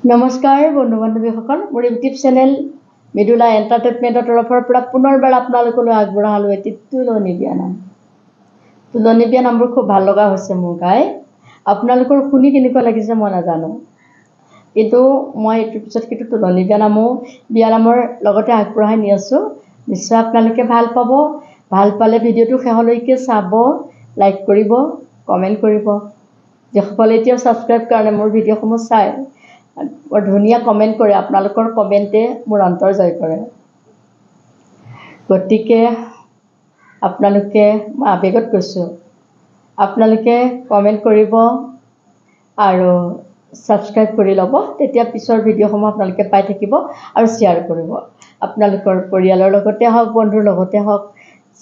নমস্কাৰ বন্ধু বান্ধৱীসকল মোৰ ইউটিউব চেনেল মৃদুলা এণ্টাৰটেইনমেণ্টৰ তৰফৰ পৰা পুনৰবাৰ আপোনালোকলৈ আগবঢ়ালোঁ এটি তুলনি বিয়া নাম। তুলনি বিয়া নামবোৰ খুব ভাল লগা হৈছে মোৰ গাই। আপোনালোকৰ শুনি কেনেকুৱা লাগিছে মই নাজানো। কিন্তু মই এইটোৰ পিছত কিন্তু তুলনি বিয়া নামো বিয়া নামৰ লগতে আগবঢ়াই নি আছোঁ। নিশ্চয় আপোনালোকে ভাল পাব। ভাল পালে ভিডিঅ'টো শেষলৈকে চাব লাইক কৰিব কমেণ্ট কৰিব। যিসকলে এতিয়াও ছাবস্ক্ৰাইব কৰা নাই মোৰ ভিডিঅ'সমূহ চায় বৰ ধুনীয়া কমেণ্ট কৰে আপোনালোকৰ কমেণ্টে মোৰ অন্তৰ জয় কৰে। গতিকে আপোনালোকে মই আৱেগত কৈছোঁ আপোনালোকে কমেণ্ট কৰিব আৰু ছাবস্ক্ৰাইব কৰি ল'ব তেতিয়া পিছৰ ভিডিঅ'সমূহ আপোনালোকে পাই থাকিব আৰু শ্বেয়াৰ কৰিব। আপোনালোকৰ পৰিয়ালৰ লগতে হওক বন্ধুৰ লগতে হওক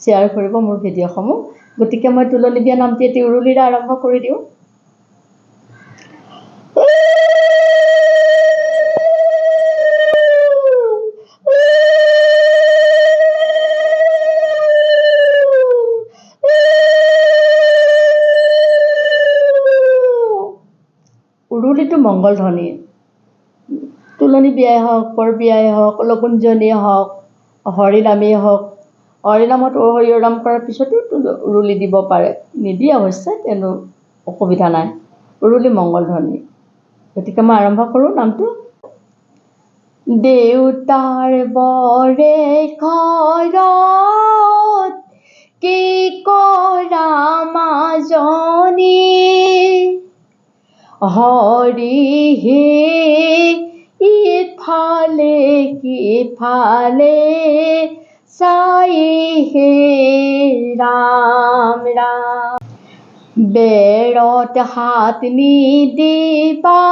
শ্বেয়াৰ কৰিব মোৰ ভিডিঅ'সমূহ। গতিকে মই তুলনি বিয়া নামটি এটি উৰুলিৰে আৰম্ভ কৰি দিওঁ। মংগল ধ্বনি তুলনি বিয়াই হওক বৰ বিয়াই হওক লগুণজনীয়ে হওক হৰিনামেই হওক হৰিনামত অ হৰিনাম কৰাৰ পিছতো উৰুলি দিব পাৰে। নিদিয়ে অৱশ্যে কিন্তু অসুবিধা নাই। উৰুলি মংগল ধ্বনি গতিকে মই আৰম্ভ কৰোঁ নামটো? দেউতাৰ বৰে হৰিহে ইফালে সিফালে চাইহে ৰাম ৰাম বেৰত হাত নিদিবা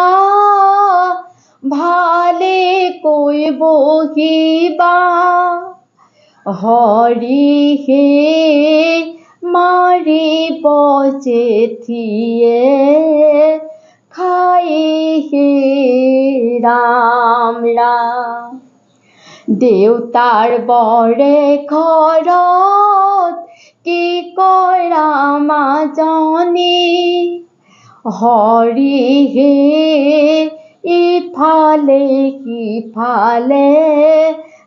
ভালে কৈ বহিবা হৰিহে মাৰিব জেঠিয়ে খাইহে ৰাম ৰাম দেউতাৰ বৰে ঘৰত কি কৰা মাজনী হৰিহে ইফালে সিফালে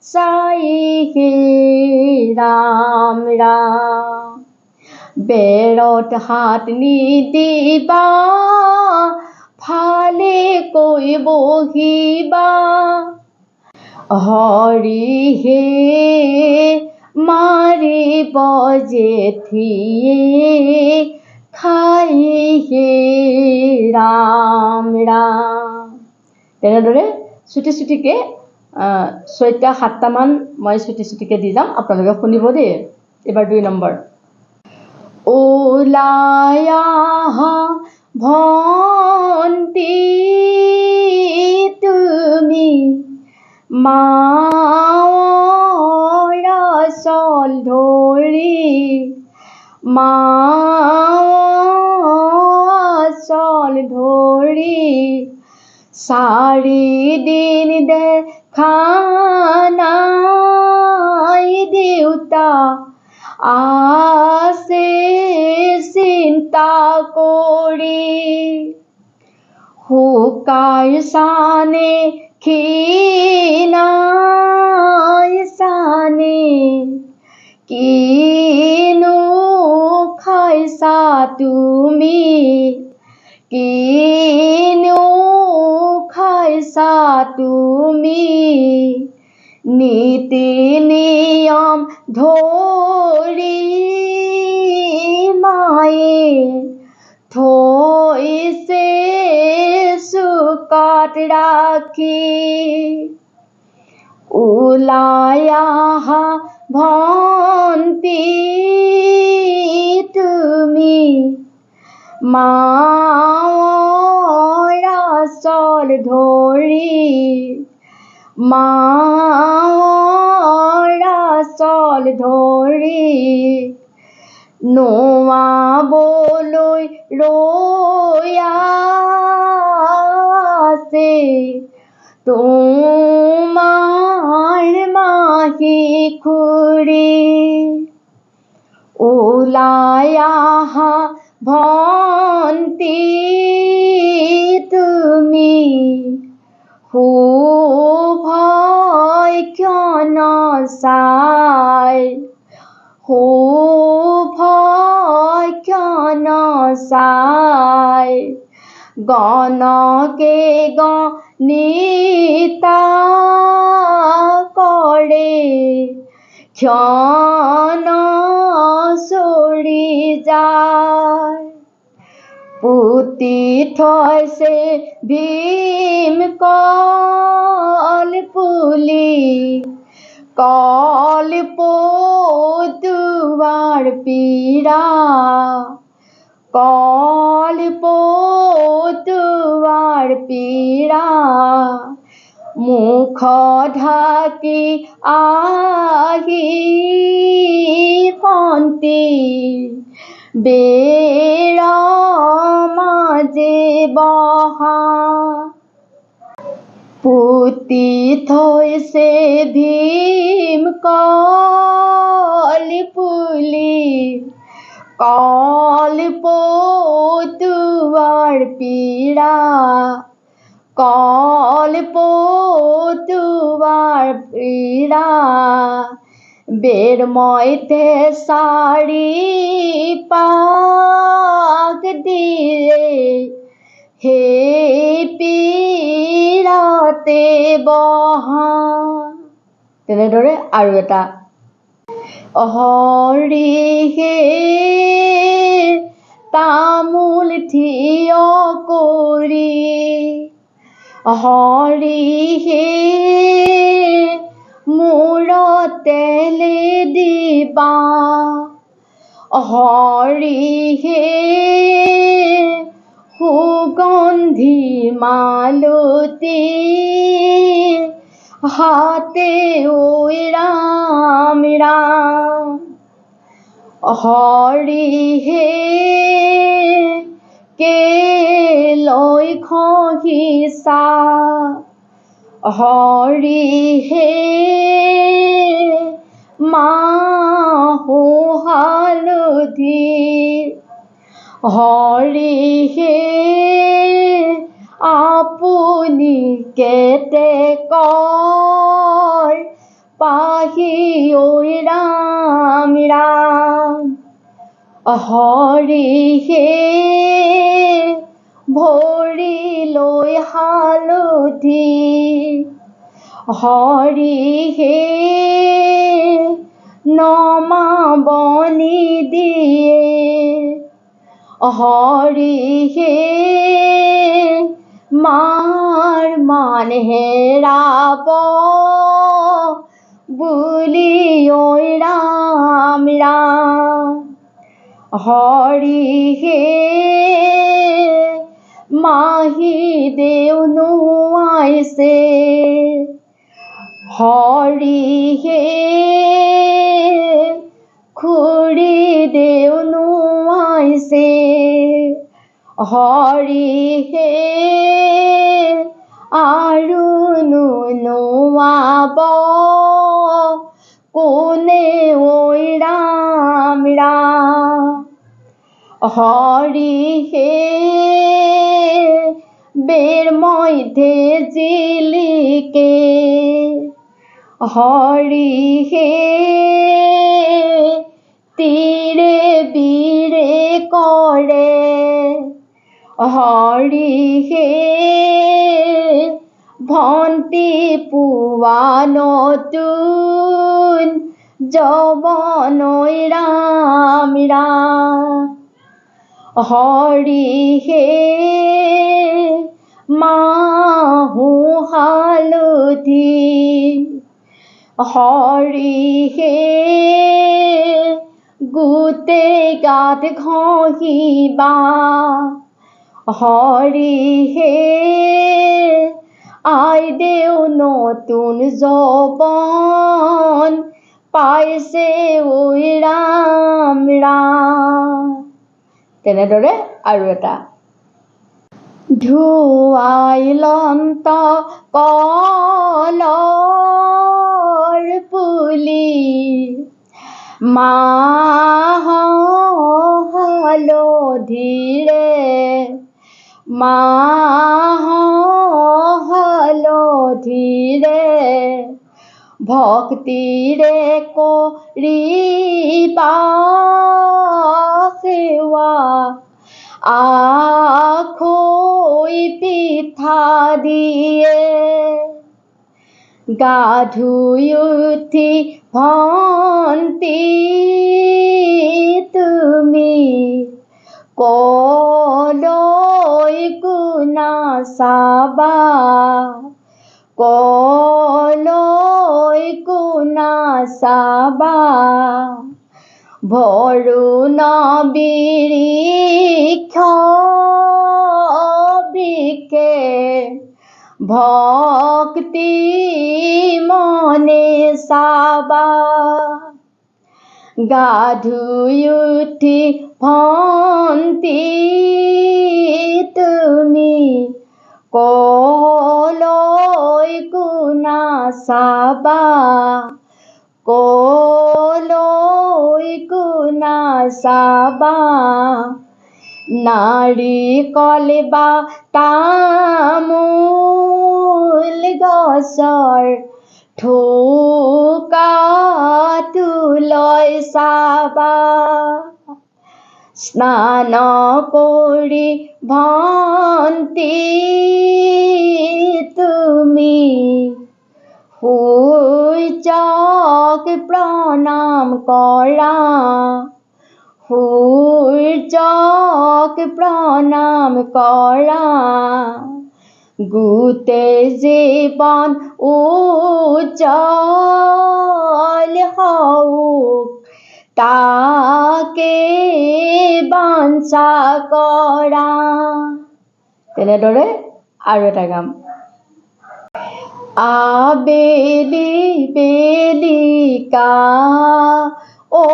চাইহে ৰাম ৰাম বেৰত হাত নিদিবা ভালে কৈ বহিবা? হৰিহে মাৰিব জেঠিয়ে খাইহে ৰাম ৰাম তেনেদৰে চুটি চুটিকৈ ছয়টা সাতটামান মই চুটি চুটিকৈ দি যাম, আপোনালোকে শুনিব দেই। এইবাৰ দুই নম্বৰ। ওলাই আহা ভন্তি তুমি মাৰ চল ধৰি মাৰ চল ধৰি চাৰিদিন দেখা নাই দেউতা আছে চিন্তা কৰি শুকাই চানে ক্ষীণাই চানে কিনো খাইছা তুমি কিনো খাইছা তুমি নীতি নিয়ম ধৰি মায়ে থৈছে ওলাই আহা ভন্তি তুমি মাৰ চল ধৰি মাৰ চল ধৰি নোৱাবলৈ ৰৈ আছে তোমাৰ মাহী খুৰী ওলাই আহা ভন্তি তুমি। ভয় কিয় নচাই হো ভয় কিয় নচাই গণকে গণিতা কৰে ক্ষণ চৰি যায়। পুতি থৈছে ভীম কল পুলি কল পতুৱাৰ পীৰা কল পতুৱাৰ পীৰা মুখ ঢাকি আহি ফন্তি বেৰ মাজে বহা পুতি থৈছে ভীম কল কল পতুৱাৰ পীৰা কল পতুৱাৰ পীৰা বেৰ মধ্যে চাৰি পাক দিয়ে সেই পীৰাতে বহা। তেনেদৰে আৰু এটা হৰিহে তামোল থিয় কৰি হৰিহে মূৰতেলে দিবা। হৰিহে সুগন্ধি মালতী হাতে ঐ ৰাম ৰাম হৰিহে কে লৈ খহিছা? হৰিহে মাহো হালধি। হৰিহে আপুনি কেতেকৰ পাহি ঐ ৰাম ৰাম হৰিহে ভৰি লৈ হালধি। হৰিহে নমাবনি দিয়ে। হৰিহে মাৰ মান হেৰাব বুলি ঐ ৰাম ৰাম হৰিহে মাহি দেও নোৱাইছে হৰিহে খুৰী দেও নোৱাইছে হৰিহে আৰু নোৱাব কোনে ঐ ৰাম ৰাম হৰিহে বেৰ মধ্যে জিলিকে। হৰিহে তীৰে করে। কৰে হৰিহে ভন্তি পোৱা নতুন যবনৈ ৰাম ৰাম হৰিহে মাহো হালধি হৰিহে গোটেই গাত ঘঁহিবা। হৰিহে আই দেও নতুন যবন পাইছে ঐ ৰাম ৰাম তেনেদৰে আৰু এটা ধুৱাই লন্ত কলৰ পুলি মাহ হালধিৰে মাহ হালধিৰে ধীৰে ভক্তিৰে কৰিবা সেৱা আখৈ পিঠা দিয়ে গা ধুই উঠি ভন্তি তুমি। কোনা কলৈ কোনা চাবা ভৰুণ বিৰিক্ষ বৃক্ষে ভক্তি মনে চাবা গা ধুই উঠি ভন্তি তুমি কলৈ কোনা চাবা কলৈ কোনা চাবা নাৰিকল বা তামোল গছৰ থোকাটো লৈ চাবা স্নান কৰি ভন্তি তুমি। সূৰ্যক প্ৰণাম কৰা সূৰ্যক প্ৰণাম কৰা গোটেই জীৱন উজ্জ্বল হওক তাকে বাঞ্ছা কৰা তেনেদৰে আৰু এটা গাম। আবেলি বেলিকা ও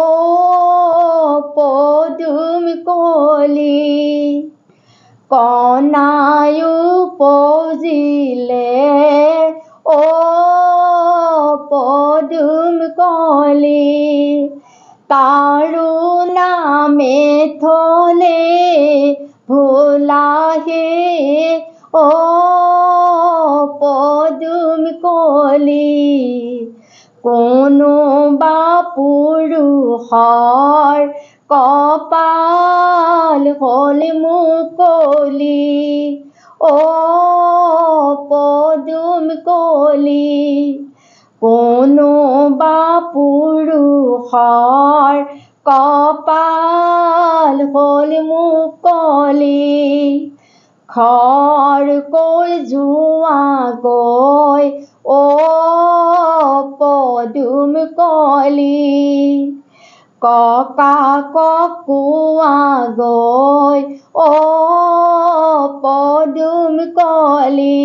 পদুম কলি কনায়ু পজিলে, ও পদুম কলি তাৰো নামে থলে ভোলাহে, ও পদুম কলি কোনোবা পুৰুষৰ কপাল হ'ল মুকলি ও পদুম কলি কোনোবা পুৰুষৰ কপাল হ'ল মুকলি খৰকৈ যোৱা গৈ অ পদুম কলি, ককা ককুৱা গৈ অ পদুম কলি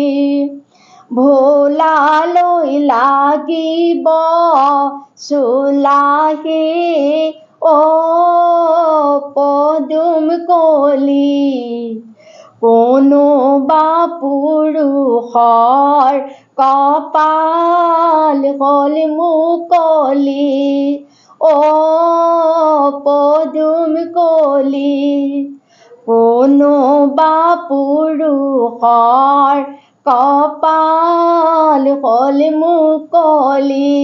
ভোলালৈ লাগিব চোলাহি অ পদুম কলি কোনোবা পুৰুষৰ কপাল হ'ল মুকলি। অ পদুম কলি কোনোবা পুৰুষৰ কপাল হ'ল মুকলি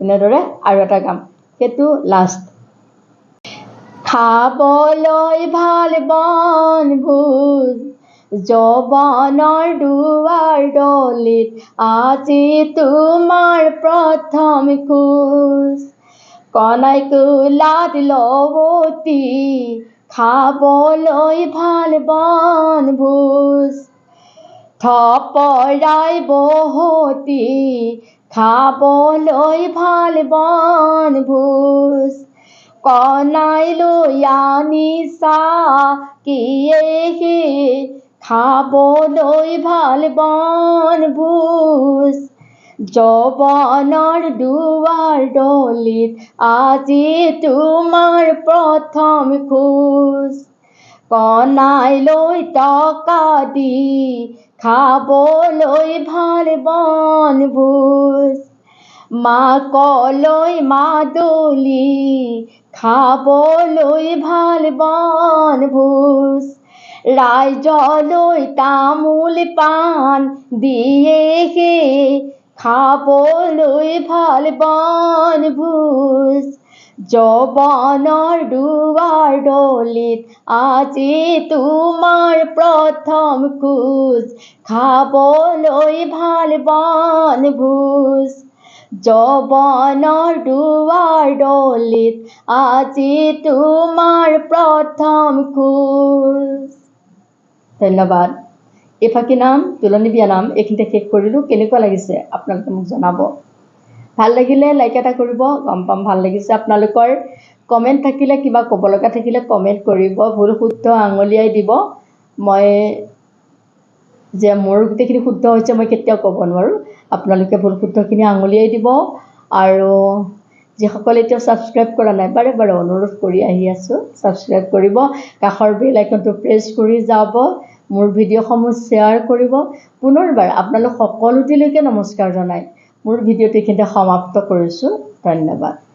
এনেদৰে আৰু এটা গাম সেইটো লাষ্ট খাবলৈ ভাল বনভোজ যৌৱনৰ দুৱাৰ দলিত আজি তোমাৰ প্ৰথম খোজ কনাই কোলাত লৱতি খাবলৈ ভালো বনভোজ থপৰাই বহতি খাবলৈ ভালো বনভোজ কনাই লৈ আনিছা কিয়েহি খাবলৈ ভালো বনভোজ যৌৱনৰ দুৱাৰ দলিত আজি তোমাৰ প্ৰথম খোজ। কনাই লৈ টকা দি খাবলৈ ভাল বনভোজ মাকলৈ মাদলি খাবলৈ ভাল বনভোজ ৰাইজলৈ তামোল পাণ দিয়ে হে খাবলৈ ভালো বনভোজ যৌৱনৰ দুৱাৰ দলিত আজি তোমাৰ প্ৰথম খোজ। খাবলৈ ভালো বনভোজ যৌৱনৰ দুৱাৰ দলিত আজি তোমাৰ প্ৰথম খোজ। ধন্যবাদ। এই ফাঁকি নাম তোলনি বিয়া নাম এইখিনিতে শেষ কৰিলোঁ। কেনেকুৱা লাগিছে আপোনালোকে মোক জনাব? ভাল লাগিলে লাইক এটা কৰিব গম পাম ভাল লাগিছে আপোনালোকৰ। কমেণ্ট থাকিলে কিবা ক'ব লগা থাকিলে কমেণ্ট কৰিব। ভুল শুদ্ধ আঙুলিয়াই দিব। মই যে মোৰ গোটেইখিনি শুদ্ধ হৈছে মই কেতিয়াও ক'ব নোৱাৰোঁ। আপোনালোকে ভুল শুদ্ধখিনি আঙুলিয়াই দিব। আৰু যিসকলে এতিয়াও ছাবস্ক্ৰাইব কৰা নাই বাৰে বাৰে অনুৰোধ কৰি আহি আছোঁ। ছাবস্ক্ৰাইব কৰিব। কাষৰ বেল আইকনটো প্ৰেছ কৰি যাব। মোৰ ভিডিঅ'সমূহ শ্বেয়াৰ কৰিব। পুনৰবাৰ আপোনালোক সকলোটিলৈকে নমস্কাৰ জনাই। মোৰ ভিডিঅ'টো এইখিনিতে সমাপ্ত কৰিছোঁ। ধন্যবাদ।